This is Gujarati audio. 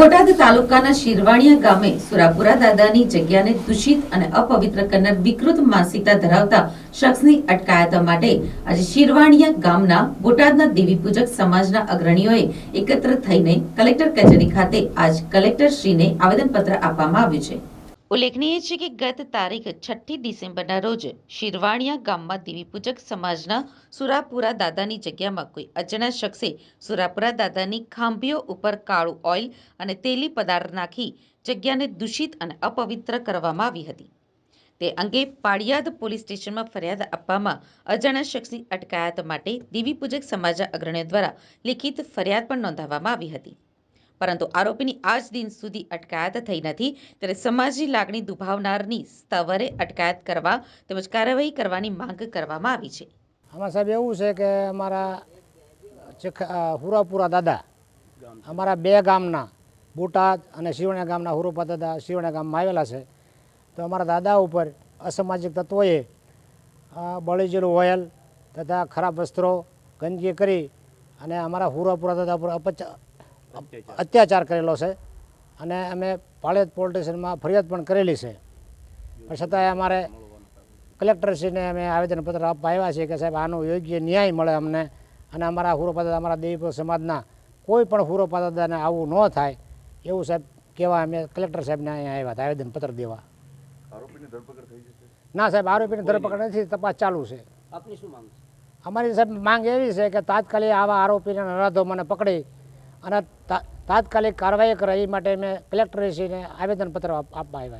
બોટાદ તાલુકાના શિરવાણિયા ગામે સુરાપુરા દાદાની જગ્યાને દૂષિત અને અપવિત્ર કરનાર વિકૃત માનસિકતા ધરાવતા શખ્સની અટકાયત માટે આજે શિરવાણિયા ગામના બોટાદના દેવી પૂજક સમાજના અગ્રણીઓએ એકત્ર થઈને કલેક્ટર કચેરી ખાતે આજ કલેક્ટરશ્રીને આવેદનપત્ર આપવામાં આવ્યું છે. ઉલ્લેખનીય છે કે ગત તારીખ છઠ્ઠી ડિસેમ્બરના રોજ શિરવાણિયા ગામમાં દેવી પૂજક સમાજના સુરાપુરા દાદાની જગ્યામાં કોઈ અજાણ્યા શખ્સે સુરાપુરા દાદાની ખાંભીઓ ઉપર કાળું ઓઇલ અને તેલી પદાર્થ નાખી જગ્યાને દૂષિત અને અપવિત્ર કરવામાં આવી હતી. તે અંગે પાળિયાદ પોલીસ સ્ટેશનમાં ફરિયાદ આપવામાં અજાણ્યા શખ્સની અટકાયત માટે દેવી પૂજક સમાજના અગ્રણીઓ દ્વારા લિખિત ફરિયાદ પણ નોંધાવવામાં આવી હતી. પરંતુ આરોપીની આજ દિન સુધી અટકાયત થઈ નથી. ત્યારે સમાજની લાગણી દુભાવનારની સ્થવરે અટકાયત કરવા તેમજ કાર્યવાહી કરવાની માંગ કરવામાં આવી છે. આમાં સાહેબ એવું છે કે અમારા હુરાપુરા દાદા, અમારા બે ગામના, બોટાદ અને શિવણ્યા ગામના હુરોપા દાદા શિવણ્યા ગામમાં આવેલા છે. તો અમારા દાદા ઉપર અસામાજિક તત્વોએ બળીજેલું ઓઇલ તથા ખરાબ વસ્ત્રો ગંદકી કરી અને અમારા હુરાપુરા દાદા ઉપર અપચ અત્યાચાર કરેલો છે અને અમે પાળિયાદ પોલીસ સ્ટેશનમાં ફરિયાદ પણ કરેલી છે. પણ છતાંય અમારે કલેક્ટરશ્રીને અમે આવેદનપત્ર આપવા આવ્યા છીએ કે સાહેબ આનો યોગ્ય ન્યાય મળે અમને અને અમારા હુરોપાદા અમારા દેવીપુર સમાજના કોઈ પણ હુરોપાદાને આવું ન થાય એવું સાહેબ કહેવા અમે કલેક્ટર સાહેબને અહીંયા આવ્યા હતા આવેદનપત્ર દેવા. આરોપીની ધરપકડ થઈ જશે? ના સાહેબ આરોપીની ધરપકડ નથી તપાસ ચાલુ છે. આપની શું માંગ અમારી સાહેબ માંગ એવી છે કે તાત્કાલિક આવા આરોપીને નરાધોમને પકડી અને તાત્કાલિક કાર્યવાહી કરવા માટે મેં કલેક્ટરશ્રીને આવેદનપત્ર આપ- આપવા આવ્યા